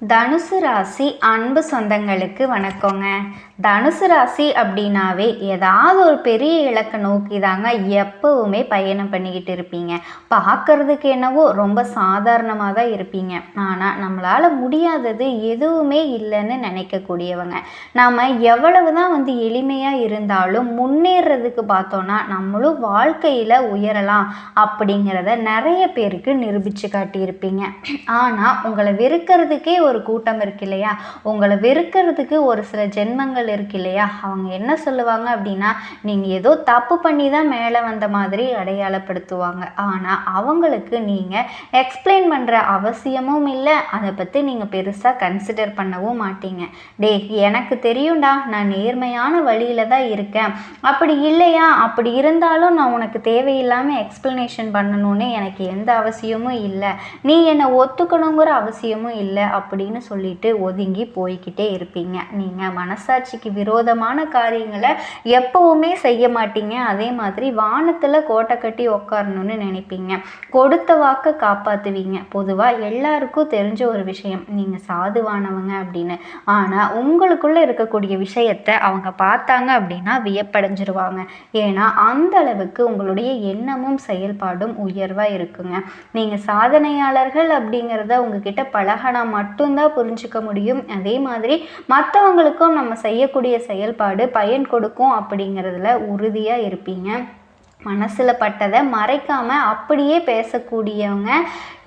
தனுசு ராசி அன்பு சொந்தங்களுக்கு வணக்கங்க. தனுசு ராசி அப்படின்னாவே ஏதாவது ஒரு பெரிய இலக்கை நோக்கி தாங்க எப்பவுமே பயணம் பண்ணிக்கிட்டு இருப்பீங்க. பார்க்கறதுக்கு என்னவோ ரொம்ப சாதாரணமாக தான் இருப்பீங்க. ஆனால் நம்மளால் முடியாதது எதுவுமே இல்லைன்னு நினைக்கக்கூடியவங்க. நாம் எவ்வளவு தான் வந்து எளிமையாக இருந்தாலும் முன்னேறதுக்கு பார்த்தோன்னா நம்மளும் வாழ்க்கையில் உயரலாம் அப்படிங்கிறத நிறைய பேருக்கு நிரூபித்து காட்டியிருப்பீங்க. ஆனால் உங்களை வெறுக்கிறதுக்கே ஒரு கூட்டம் இருக்கு இல்லையா? உங்களை வெறுக்கிறதுக்கு ஒரு சில ஜென்மங்கள் இருக்கு இல்லையா? அவங்க என்ன சொல்லுவாங்க அப்படின்னா நீங்கள் ஏதோ தப்பு பண்ணி தான் மேலே வந்த மாதிரி அடையாளப்படுத்துவாங்க. ஆனால் அவங்களுக்கு நீங்கள் எக்ஸ்பிளைன் பண்ணுற அவசியமும் இல்லை. அதை பற்றி நீங்கள் பெருசாக கன்சிடர் பண்ணவும் மாட்டீங்க. டே எனக்கு தெரியும்டா நான் நேர்மையான வழியில் தான் இருக்கேன். அப்படி இல்லையா? அப்படி இருந்தாலும் நான் உனக்கு தேவையில்லாமல் எக்ஸ்பிளனேஷன் பண்ணணும்னு எனக்கு எந்த அவசியமும் இல்லை. நீ என்னை ஒத்துக்கணுங்கிற அவசியமும் இல்லை. அப்படி அப்படின்னு சொல்லிட்டு ஒதுங்கி போய்கிட்டே இருப்பீங்க. நீங்கள் மனசாட்சிக்கு விரோதமான காரியங்களை எப்பவுமே செய்ய மாட்டீங்க. அதே மாதிரி வானத்தில் கோட்டை கட்டி உக்காரணும்னு நினைப்பீங்க. கொடுத்த வாக்கை காப்பாற்றுவீங்க பொதுவாக எல்லாருக்கும் தெரிஞ்ச ஒரு விஷயம். நீங்கள் சாதுவானவங்க அப்படின்னு. ஆனால் உங்களுக்குள்ளே இருக்கக்கூடிய விஷயத்தை அவங்க பார்த்தாங்க அப்படின்னா வியப்படைஞ்சிருவாங்க. ஏன்னா அந்த அளவுக்கு உங்களுடைய எண்ணமும் செயல்பாடும் உயர்வாக இருக்குங்க. நீங்கள் சாதனையாளர்கள் அப்படிங்கிறத உங்ககிட்ட பழகினா மட்டும்தான் புரிஞ்சுக்க முடியும். அதே மாதிரி மற்றவங்களுக்கும் நம்ம செய்யக்கூடிய செயல்பாடு பயன் கொடுக்கும் அப்படிங்கிறதுல உறுதியாக இருப்பீங்க. மனசில் பட்டதை மறைக்காமல் அப்படியே பேசக்கூடியவங்க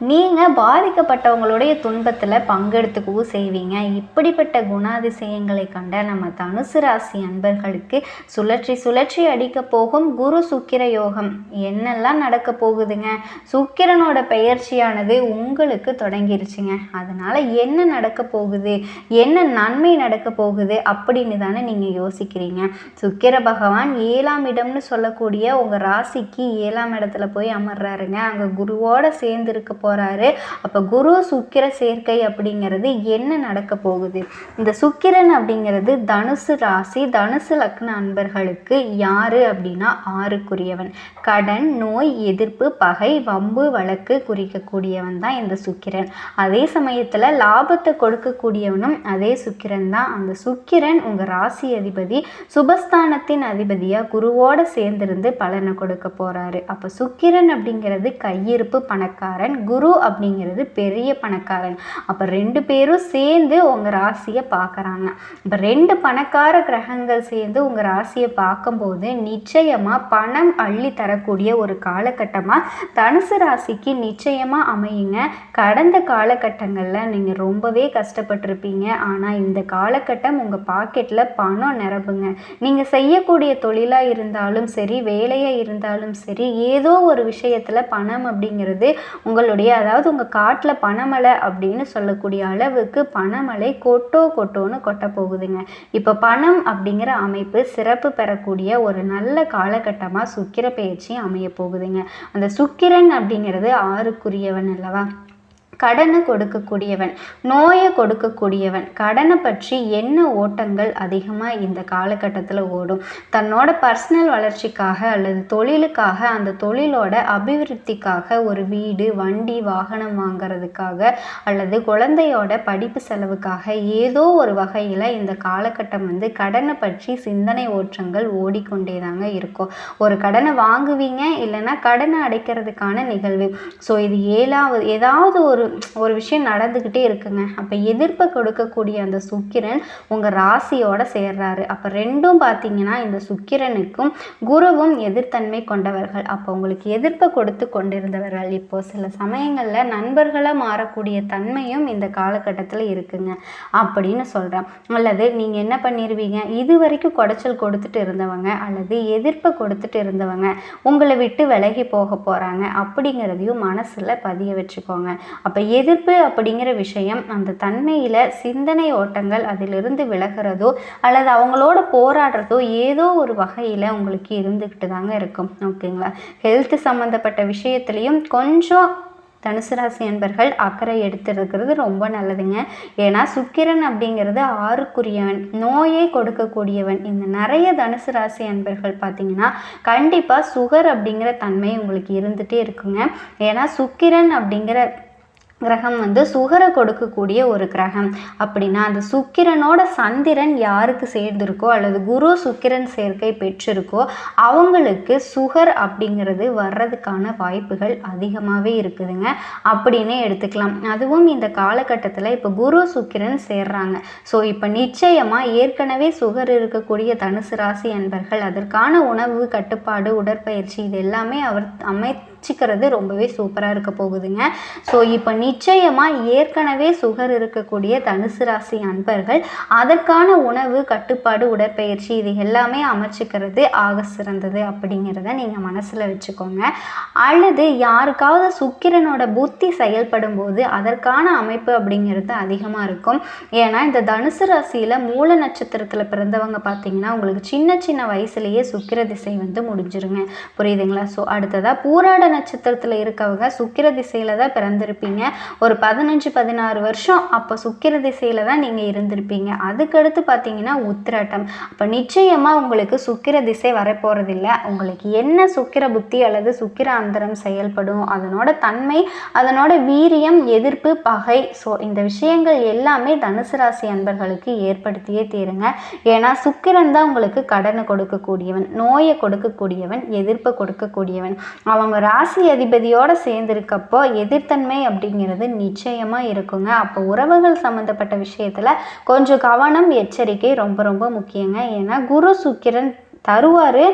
நீங்கள் பாதிக்கப்பட்டவங்களுடைய துன்பத்தில் பங்கெடுத்துக்கவும் செய்வீங்க. இப்படிப்பட்ட குணாதிசயங்களை கண்ட நம்ம தனுசு ராசி அன்பர்களுக்கு சுழற்சி சுழற்சி அடிக்க போகும் குரு சுக்கிர யோகம். என்னெல்லாம் நடக்க போகுதுங்க? சுக்கிரனோட பெயர்ச்சியானது உங்களுக்கு தொடங்கிருச்சுங்க. அதனால் என்ன நடக்க போகுது? என்ன நன்மை நடக்க போகுது? அப்படின்னு தானே நீங்கள் யோசிக்கிறீங்க. சுக்கிர பகவான் ஏழாம் இடம்னு சொல்லக்கூடிய உங்கள் ராசிக்கு ஏழாம் இடத்துல போய் அமர்றாருங்க. அங்கே குருவோட சேர்ந்து இருக்க போகிறாரு அப்போ குரு சுக்கிர சேர்க்கை அப்படிங்கிறது என்ன நடக்க போகுது? இந்த சுக்கிரன் அப்படிங்கிறது தனுசு ராசி தனுசு லக்ன அன்பர்களுக்கு யாரு அப்படின்னா ஆறுக்குரியவன். கடன் நோய் எதிர்ப்பு பகை வம்பு வழக்கு குறிக்கக்கூடியவன் தான் இந்த சுக்கிரன். அதே சமயத்தில் லாபத்தை கொடுக்கக்கூடியவனும் அதே சுக்கிரன் தான். அந்த சுக்கிரன் உங்கள் ராசி அதிபதி சுபஸ்தானத்தின் அதிபதியாக குருவோட சேர்ந்திருந்து பலனை கொடுக்க போகிறாரு அப்போ சுக்கிரன் அப்படிங்கிறது கையிருப்பு பணக்காரன் குரு அப்படிங்கிறது பெரிய பணக்காரன். அப்போ ரெண்டு பேரும் சேர்ந்து உங்கள் ராசியை பார்க்குறாங்க. இப்போ ரெண்டு பணக்கார கிரகங்கள் சேர்ந்து உங்கள் ராசியை பார்க்கும்போது நிச்சயமாக பணம் அள்ளி தரக்கூடிய ஒரு காலகட்டமாக தனுசு ராசிக்கு நிச்சயமாக அமையுங்க. கடந்த காலகட்டங்களில் நீங்கள் ரொம்பவே கஷ்டப்பட்டிருப்பீங்க. ஆனால் இந்த காலகட்டம் உங்கள் பாக்கெட்டில் பணம் நிரப்புங்க நீங்கள் செய்யக்கூடிய தொழிலாக இருந்தாலும் சரி வேலையாக இருந்தாலும் சரி ஏதோ ஒரு விஷயத்தில் பணம் அப்படிங்கிறது உங்களுடைய அதாவது உங்கள் காட்டில் பணமலை அப்படின்னு சொல்லக்கூடிய அளவுக்கு பணமலை கொட்டோ கொட்டோன்னு கொட்ட போகுதுங்க. இப்போ பணம் அப்படிங்கிற அமைப்பு சிறப்பு பெறக்கூடிய ஒரு நல்ல காலகட்டமாக சுக்கிர பயிற்சி அமைய போகுதுங்க. அந்த சுக்கிரன் அப்படிங்கிறது ஆறுக்குரியவன் அல்லவா? கடனை கொடுக்கக்கூடியவன் நோயை கொடுக்கக்கூடியவன். கடனை பற்றி என்ன ஓட்டங்கள் அதிகமாக இந்த காலகட்டத்தில் ஓடும்? தன்னோட பர்சனல் வளர்ச்சிக்காக அல்லது தொழிலுக்காக அந்த தொழிலோட அபிவிருத்திக்காக ஒரு வீடு வண்டி வாகனம் வாங்கிறதுக்காக அல்லது குழந்தையோட படிப்பு செலவுக்காக ஏதோ ஒரு வகையில் இந்த காலகட்டம் வந்து கடனை பற்றி சிந்தனை ஓற்றங்கள் ஓடிக்கொண்டே தாங்க இருக்கும். ஒரு கடனை வாங்குவீங்க இல்லைன்னா கடனை அடைக்கிறதுக்கான நிகழ்வு. ஸோ இது ஏழாவது ஏதாவது ஒரு ஒரு விஷயம் நடந்துக்கிட்டே இருக்குங்க. அப்போ எதிர்ப்பை கொடுக்கக்கூடிய அந்த சுக்கிரன் உங்கள் ராசியோட சேர்றாரு. அப்போ ரெண்டும் பார்த்தீங்கன்னா இந்த சுக்கிரனுக்கும் குருவும் எதிர்த்தன்மை கொண்டவர்கள். அப்போ உங்களுக்கு எதிர்ப்பை கொடுத்து கொண்டிருந்தவர்கள். இப்போ சில சமயங்களில் நண்பர்களாக மாறக்கூடிய தன்மையும் இந்த காலகட்டத்தில் இருக்குங்க. அப்படின்னு சொல்கிறேன் அல்லது நீங்கள் என்ன பண்ணிடுவீங்க இது வரைக்கும் குடைச்சல் கொடுத்துட்டு இருந்தவங்க அல்லது எதிர்ப்பை கொடுத்துட்டு இருந்தவங்க உங்களை விட்டு விலகி போக போகிறாங்க அப்படிங்கிறதையும் மனசில் பதிய வச்சுக்கோங்க. அப்போ எதிர்ப்பு அப்படிங்கிற விஷயம் அந்த தன்மையில் சிந்தனை ஓட்டங்கள் அதிலிருந்து விலகிறதோ அல்லது அவங்களோட போராடுறதோ ஏதோ ஒரு வகையில் உங்களுக்கு இருந்துக்கிட்டு தாங்க இருக்கும். ஓகேங்களா? ஹெல்த் சம்மந்தப்பட்ட விஷயத்துலேயும் கொஞ்சம் தனுசு ராசி அன்பர்கள் அக்கறை எடுத்துருக்கிறது ரொம்ப நல்லதுங்க. ஏன்னா சுக்கிரன் அப்படிங்கிறது ஆறுக்குரியவன் நோயை கொடுக்கக்கூடியவன். இந்த நிறைய தனுசு ராசி அன்பர்கள் பார்த்தீங்கன்னா கண்டிப்பாக சுகர் அப்படிங்கிற தன்மை உங்களுக்கு இருந்துகிட்டே இருக்குங்க. ஏன்னா சுக்கிரன் அப்படிங்கிற கிரகம் வந்து சுகரை கொடுக்கக்கூடிய ஒரு கிரகம். அப்படின்னா அந்த சுக்கிரனோட சந்திரன் யாருக்கு சேர்ந்திருக்கோ அல்லது குரு சுக்கிரன் சேர்க்கை பெற்றிருக்கோ அவங்களுக்கு சுகர் அப்படிங்கிறது வர்றதுக்கான வாய்ப்புகள் அதிகமாகவே இருக்குதுங்க. அப்படின்னே எடுத்துக்கலாம். அதுவும் இந்த காலகட்டத்தில் இப்போ குரு சுக்கிரன் சேர்றாங்க. ஸோ இப்போ நிச்சயமாக ஏற்கனவே சுகர் இருக்கக்கூடிய தனுசு ராசி என்பர்கள் அதற்கான உணவு கட்டுப்பாடு உடற்பயிற்சி இது எல்லாமே அவர் அமை வச்சுக்கிறது ரொம்பவே சூப்பராக இருக்க போகுதுங்க. ஸோ இப்போ நிச்சயமாக ஏற்கனவே சுகர் இருக்கக்கூடிய தனுசு ராசி அன்பர்கள் அதற்கான உணவு கட்டுப்பாடு உடற்பயிற்சி இது எல்லாமே அமைச்சிக்கிறது ஆக சிறந்தது அப்படிங்கிறத நீங்கள் மனசில் வச்சுக்கோங்க. அல்லது யாருக்காவது சுக்கிரனோட புத்தி செயல்படும் போது அதற்கான அமைப்பு அப்படிங்கிறது அதிகமாக இருக்கும். ஏன்னா இந்த தனுசு ராசியில் மூல நட்சத்திரத்தில் பிறந்தவங்க பார்த்தீங்கன்னா உங்களுக்கு சின்ன சின்ன வயசுலேயே சுக்கிர திசை வந்து முடிஞ்சிருங்க. புரியுதுங்களா? ஸோ அடுத்ததாக பூராட நட்சத்திரத்தில் இருக்கவங்க சுக்கிர திசையில் தான் பிறந்திருப்பீங்க. ஒரு பதினஞ்சு பதினாறு வருஷம் அப்போ சுக்கிர திசையில் தான் நீங்கள் இருந்திருப்பீங்க. அதுக்கடுத்து பார்த்தீங்கன்னா உத்திராட்டம். அப்போ நிச்சயமாக உங்களுக்கு சுக்கிர திசை வரப்போகிறதில்ல உங்களுக்கு என்ன சுக்கிர புத்தி அல்லது சுக்கிர அந்தரம் செயல்படும் அதனோட தன்மை அதனோட வீரியம் எதிர்ப்பு பகை ஸோ இந்த விஷயங்கள் எல்லாமே தனுசு ராசி அன்பர்களுக்கு ஏற்படுத்தியே தீருங்க. ஏன்னா சுக்கிரன் தான் உங்களுக்கு கடனை கொடுக்கக்கூடியவன் நோயை கொடுக்கக்கூடியவன் எதிர்ப்பை கொடுக்கக்கூடியவன். அவங்க ராசி அதிபதியோடு சேர்ந்துருக்கப்போ எதிர்த்தன்மை அப்படிங்கிறது நிச்சயமாக இருக்குங்க. அப்போ உறவுகள் சம்மந்தப்பட்ட விஷயத்தில் கொஞ்சம் கவனம் எச்சரிக்கை ரொம்ப ரொம்ப முக்கியங்க. ஏன்னா குரு சுக்கிரன் தருவார்.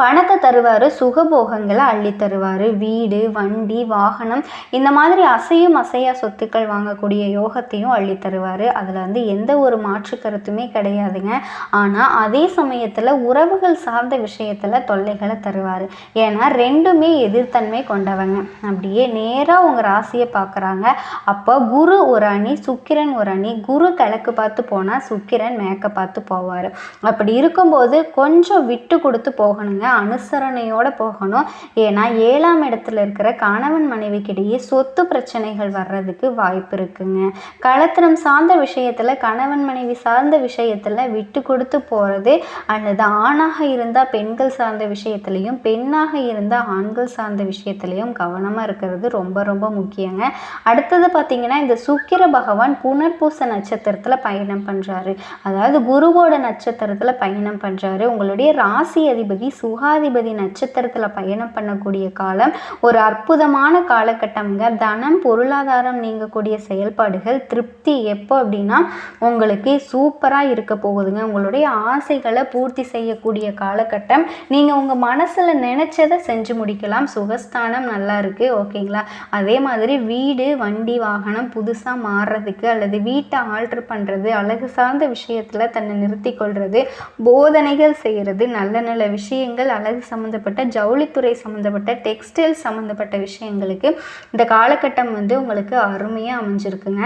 பணத்தை தருவார் சுகபோகங்களை அள்ளி தருவார். வீடு வண்டி வாகனம் இந்த மாதிரி அசையும் அசையா சொத்துக்கள் வாங்கக்கூடிய யோகத்தையும் அள்ளி தருவார். அதில் வந்து எந்த ஒரு மாற்று கருத்துமே கிடையாதுங்க. ஆனால் அதே சமயத்தில் உறவுகள் சார்ந்த விஷயத்தில் தொல்லைகளை தருவார். ஏன்னா ரெண்டுமே எதிர்த்தன்மை கொண்டவங்க. அப்படியே நேராக உங்கள் ராசியை பார்க்குறாங்க அப்போ குரு ஒரு அணி சுக்கிரன் ஒரு அணி. குரு கிழக்கு பார்த்து போனால் சுக்கிரன் மேக்க பார்த்து போவார். அப்படி இருக்கும்போது கொஞ்சம் விட்டு கொடுத்து போகணுங்க. அனுசரணையோடு போகணும். ஏன்னா ஏழாம் இடத்துல இருக்கிற கணவன் மனைவிக்கிடையே சொத்து பிரச்சனைகள் வர்றதுக்கு வாய்ப்பு இருக்குங்க. கலத்திரம் சார்ந்த விஷயத்தில் கணவன் மனைவி சார்ந்த விஷயத்தில் விட்டு கொடுத்து போகிறது அல்லது ஆணாக இருந்தால் பெண்கள் சார்ந்த விஷயத்துலையும் பெண்ணாக இருந்தால் ஆண்கள் சார்ந்த விஷயத்துலையும் கவனமாக இருக்கிறது ரொம்ப ரொம்ப முக்கியங்க. அடுத்தது பார்த்திங்கன்னா இந்த சுக்கிர பகவான் புனர்பூச நட்சத்திரத்தில் பயணம் பண்ணுறாரு அதாவது குருவோட நட்சத்திரத்தில் பயணம் பண்ணுறாரு உங்களுடைய ராசி அதிபதி சு சுகாதிபதி நட்சத்திரத்தில் பயணம் பண்ணக்கூடிய காலம் ஒரு அற்புதமான காலகட்டம்ங்க. தனம் பொருளாதாரம் நீங்கக்கூடிய செயல்பாடுகள் திருப்தி எப்போ அப்படின்னா உங்களுக்கு சூப்பராக இருக்க போகுதுங்க. உங்களுடைய ஆசைகளை பூர்த்தி செய்யக்கூடிய காலகட்டம். நீங்கள் உங்கள் மனசில் நினச்சதை செஞ்சு முடிக்கலாம். சுகஸ்தானம் நல்லா இருக்குது ஓகேங்களா? அதே மாதிரி வீடு வண்டி வாகனம் புதுசாக மாறுறதுக்கு அல்லது வீட்டை ஆல்ட்ரு பண்ணுறது அழகு சார்ந்த விஷயத்தில் தன்னை நிறுத்தி கொள்வது போதனைகள் செய்கிறது நல்ல நல்ல விஷயங்கள் அழகு சம்மந்தப்பட்ட ஜவுளித்துறை சம்மந்தப்பட்ட டெக்ஸ்டைல் சம்மந்தப்பட்ட விஷயங்களுக்கு இந்த காலகட்டம் வந்து உங்களுக்கு அருமையாக அமைஞ்சிருக்குங்க.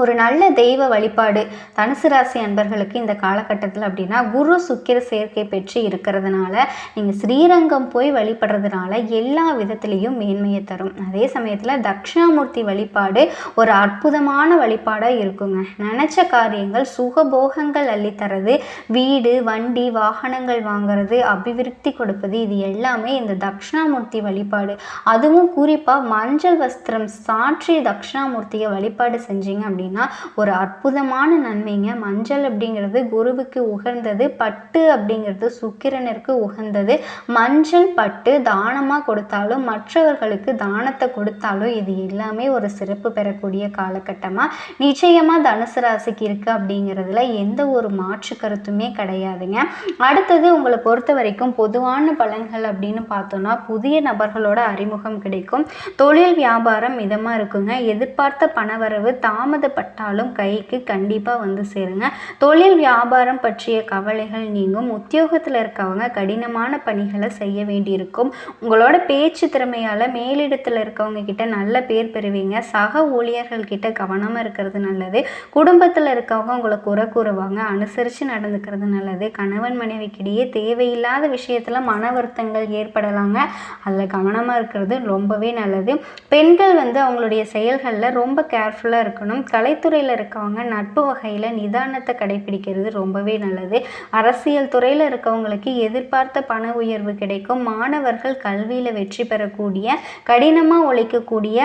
ஒரு நல்ல தெய்வ வழிபாடு தனுசு ராசி அன்பர்களுக்கு இந்த காலகட்டத்தில் அப்படின்னா குரு சுக்கிர சேர்க்கை பெற்று இருக்கிறதுனால நீங்கள் ஸ்ரீரங்கம் போய் வழிபடுறதுனால எல்லா விதத்துலேயும் மேன்மையை தரும். அதே சமயத்தில் தட்சிணாமூர்த்தி வழிபாடு ஒரு அற்புதமான வழிபாடாக இருக்குங்க. நினச்ச காரியங்கள் சுகபோகங்கள் அள்ளித்தரது வீடு வண்டி வாகனங்கள் வாங்கிறது அபிவிருத்தி கொடுப்பது இது எல்லாமே இந்த தட்சிணாமூர்த்தி வழிபாடு. அதுவும் குறிப்பாக மஞ்சள் வஸ்திரம் சாற்றி தட்சிணாமூர்த்தியை வழிபாடு செஞ்சீங்க அப்படின்னு அப்படின்னா ஒரு அற்புதமான நன்மைங்க. மஞ்சள் அப்படிங்கிறது குருவுக்கு உகந்தது பட்டு அப்படிங்கிறது சுக்கிரனிற்கு உகந்தது. மஞ்சள் பட்டு தானமாக கொடுத்தாலும் மற்றவர்களுக்கு தானத்தை கொடுத்தாலும் இது எல்லாமே ஒரு சிறப்பு பெறக்கூடிய காலகட்டமாக நிச்சயமாக தனுசு ராசிக்கு இருக்குது அப்படிங்கிறதுல எந்த ஒரு மாற்று கருத்துமே கிடையாதுங்க. அடுத்தது உங்களை பொறுத்த வரைக்கும் பொதுவான பலன்கள் அப்படின்னு பார்த்தோன்னா புதிய நபர்களோட அறிமுகம் கிடைக்கும். தொழில் வியாபாரம் மிதமாக இருக்குங்க. எதிர்பார்த்த பணவரவு தாமத பட்டாலும் கைக்கு கண்டிப்பாக வந்து சேருங்க. தொழில் வியாபாரம் பற்றிய கவலைகள் நீங்கும். உத்தியோகத்தில் இருக்கவங்க கடினமான பணிகளை செய்ய வேண்டியிருக்கும். உங்களோட பேச்சு திறமையால் மேலிடத்தில் இருக்கவங்க கிட்ட நல்ல பேர் பெறுவீங்க. சக ஊழியர்கள் கிட்ட கவனமாக இருக்கிறது நல்லது. குடும்பத்தில் இருக்கவங்க உங்களை குறை கூறுவாங்க. அனுசரித்து நடந்துக்கிறது நல்லது. கணவன் மனைவிக்கிடையே தேவையில்லாத விஷயத்தில் மன வருத்தங்கள் ஏற்படலாங்க. அதில் கவனமாக இருக்கிறது ரொம்பவே நல்லது. பெண்கள் வந்து அவங்களுடைய செயல்களில் ரொம்ப கேர்ஃபுல்லாக இருக்கணும். கலைத்துறையில் இருக்கவங்க நட்பு வகையில் நிதானத்தை கடைபிடிக்கிறது ரொம்பவே நல்லது. அரசியல் துறையில் இருக்கவங்களுக்கு எதிர்பார்த்த பண உயர்வு கிடைக்கும். மாணவர்கள் கல்வியில் வெற்றி பெறக்கூடிய கடினமாக உழைக்கக்கூடிய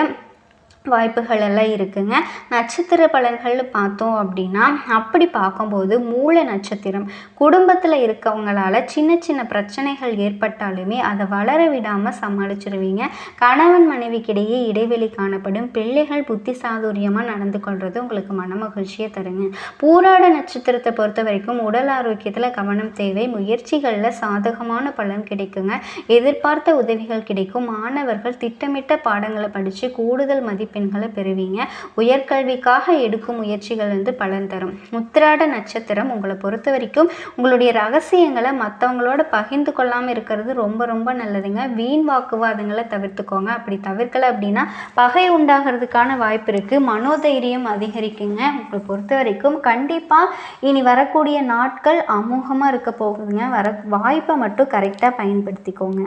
வாய்ப்புகள் எல்லாம் இருக்குங்க. நட்சத்திர பலன்கள்னு பார்த்தோம் அப்படின்னா அப்படி பார்க்கும்போது மூல நட்சத்திரம் குடும்பத்தில் இருக்கவங்களால சின்ன சின்ன பிரச்சனைகள் ஏற்பட்டாலுமே அதை வளர விடாமல் சமாளிச்சிருவீங்க. கணவன் மனைவிக்கிடையே இடைவெளி காணப்படும். பிள்ளைகள் புத்தி சாதுரியமாக நடந்து கொள்வது உங்களுக்கு மன மகிழ்ச்சியை தருங்க. பூராட நட்சத்திரத்தை பொறுத்த வரைக்கும் உடல் ஆரோக்கியத்தில் கவனம் தேவை. முயற்சிகளில் சாதகமான பலன் கிடைக்குங்க. எதிர்பார்த்த உதவிகள் கிடைக்கும். மாணவர்கள் திட்டமிட்ட பாடங்களை படித்து கூடுதல் மதிப்பு மதிப்பெண்களை பெறுவீங்க. உயர்கல்விக்காக எடுக்கும் முயற்சிகள் வந்து பலன் தரும். முத்திராட நட்சத்திரம் உங்களை பொறுத்த வரைக்கும் உங்களுடைய ரகசியங்களை மற்றவங்களோட பகிர்ந்து கொள்ளாமல் இருக்கிறது ரொம்ப ரொம்ப நல்லதுங்க. வீண் வாக்குவாதங்களை தவிர்த்துக்கோங்க. அப்படி தவிர்க்கலை அப்படின்னா பகை உண்டாகிறதுக்கான வாய்ப்பு இருக்குது மனோதைரியம் அதிகரிக்குங்க. உங்களை பொறுத்த வரைக்கும் கண்டிப்பாக இனி வரக்கூடிய நாட்கள் அமோகமாக இருக்க போகுதுங்க. வர வாய்ப்பை மட்டும் கரெக்டாக பயன்படுத்திக்கோங்க.